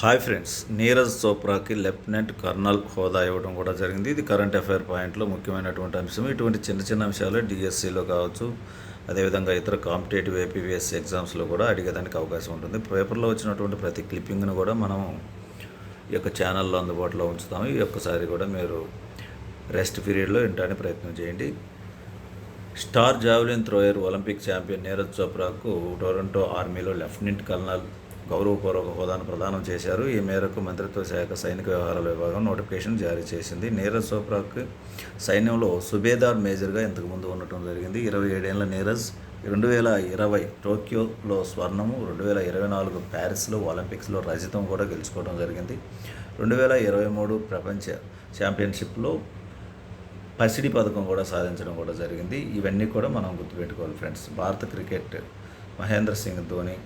Hi friends Neeraj చోప్రాకి lieutenant colonel హోదా ఇవ్వడం కూడా జరిగింది. ఇది కరెంట్ అఫైర్ పాయింట్లో ముఖ్యమైనటువంటి అంశం. ఇటువంటి చిన్న చిన్న అంశాలు డిఎస్సిలో కావచ్చు అదేవిధంగా ఇతర కాంపిటేటివ్ ఏపీవీఎస్సీ ఎగ్జామ్స్లో కూడా అడిగేదానికి అవకాశం ఉంటుంది. పేపర్లో వచ్చినటువంటి ప్రతి క్లిప్పింగ్ను కూడా మనం ఈ యొక్క ఛానల్లో అందుబాటులో ఉంచుతాము. ఈ ఒక్కసారి కూడా మీరు రెస్ట్ పీరియడ్లో వినడానికి ప్రయత్నం చేయండి. Star javelin thrower Olympic champion Neeraj చోప్రాకు టొరంటో ఆర్మీలో లెఫ్టినెంట్ కల్నల్ గౌరవపూర్వక హోదాను ప్రదానం చేశారు. ఈ మేరకు మంత్రిత్వ శాఖ సైనిక వ్యవహారాల విభాగం నోటిఫికేషన్ జారీ చేసింది. నీరజ్ చోప్రాకు సైన్యంలో సుబేదార్ మేజర్గా ఇంతకుముందు ఉండటం జరిగింది. ఇరవై ఏడేళ్ళ నీరజ్ రెండు వేల ఇరవై టోక్యోలో స్వర్ణము రెండు వేల ఇరవై నాలుగు ప్యారిస్లో ఒలింపిక్స్లో రజతం కూడా గెలుచుకోవడం జరిగింది. రెండు వేల ఇరవై మూడు ప్రపంచ ఛాంపియన్షిప్లో పసిడి పథకం కూడా సాధించడం కూడా జరిగింది. ఇవన్నీ కూడా మనం గుర్తుపెట్టుకోవాలి ఫ్రెండ్స్. భారత cricket Mahendra Singh Dhoni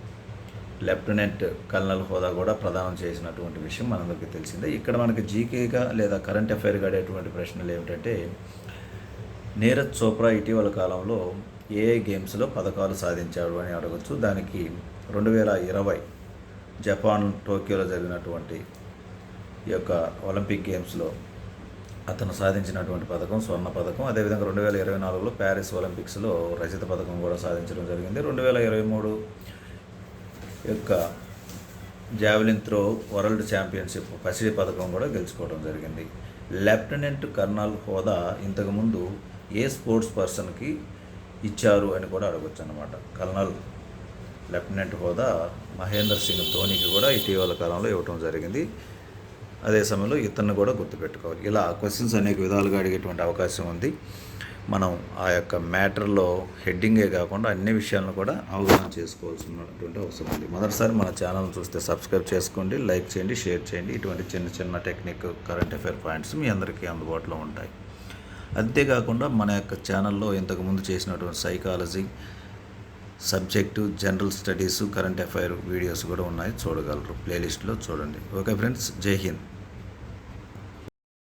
lieutenant colonel హోదా కూడా ప్రదానం చేసినటువంటి విషయం మనందరికీ తెలిసిందే. ఇక్కడ మనకి జీకేగా లేదా కరెంట్ అఫైర్గా అడేటువంటి ప్రశ్నలు ఏమిటంటే నీరజ్ చోప్రా ఇటీవల కాలంలో ఏ గేమ్స్లో పథకాలు సాధించాడు అని అడగచ్చు. దానికి రెండు వేల ఇరవై జపాన్ టోక్యోలో జరిగినటువంటి ఈ యొక్క ఒలింపిక్ గేమ్స్లో అతను సాధించినటువంటి పథకం స్వర్ణ పథకం. అదేవిధంగా రెండు వేల ఇరవై నాలుగులో ప్యారిస్ ఒలింపిక్స్లో రజత పథకం కూడా సాధించడం జరిగింది. రెండు వేల ఇరవై మూడు యొక్క జావెలిన్ త్రో వరల్డ్ ఛాంపియన్షిప్ పసిడి పథకం కూడా గెలుచుకోవడం జరిగింది. లెఫ్టినెంట్ కర్నల్ హోదా ఇంతకుముందు ఏ స్పోర్ట్స్ పర్సన్కి ఇచ్చారు అని కూడా అడగొచ్చు అనమాట కర్నల్ లెఫ్టినెంట్ హోదా మహేందర్ సింగ్ ధోనికి కూడా ఇటీవల కాలంలో ఇవ్వటం జరిగింది. అదే సమయంలో ఇతన్ని కూడా గుర్తుపెట్టుకోవాలి. ఇలా క్వశ్చన్స్ అనేక విధాలుగా అడిగేటువంటి అవకాశం ఉంది. మనం ఆ యొక్క మ్యాటర్లో హెడ్డింగే కాకుండా అన్ని విషయాలను కూడా అవగాహన చేసుకోవాల్సినటువంటి అవసరం ఉంది. మొదటిసారి మన ఛానల్ చూస్తే సబ్స్క్రైబ్ చేసుకోండి లైక్ చేయండి షేర్ చేయండి. ఇటువంటి చిన్న చిన్న టెక్నిక్ కరెంట్ అఫైర్ పాయింట్స్ మీ అందరికీ అందుబాటులో ఉంటాయి. అంతేకాకుండా మన యొక్క ఛానల్లో ఇంతకుముందు చేసినటువంటి psychology subject general studies current affair videos కూడా ఉన్నాయి. చూడగలరు. ప్లేలిస్ట్లో చూడండి. ఓకే ఫ్రెండ్స్ జై హింద్.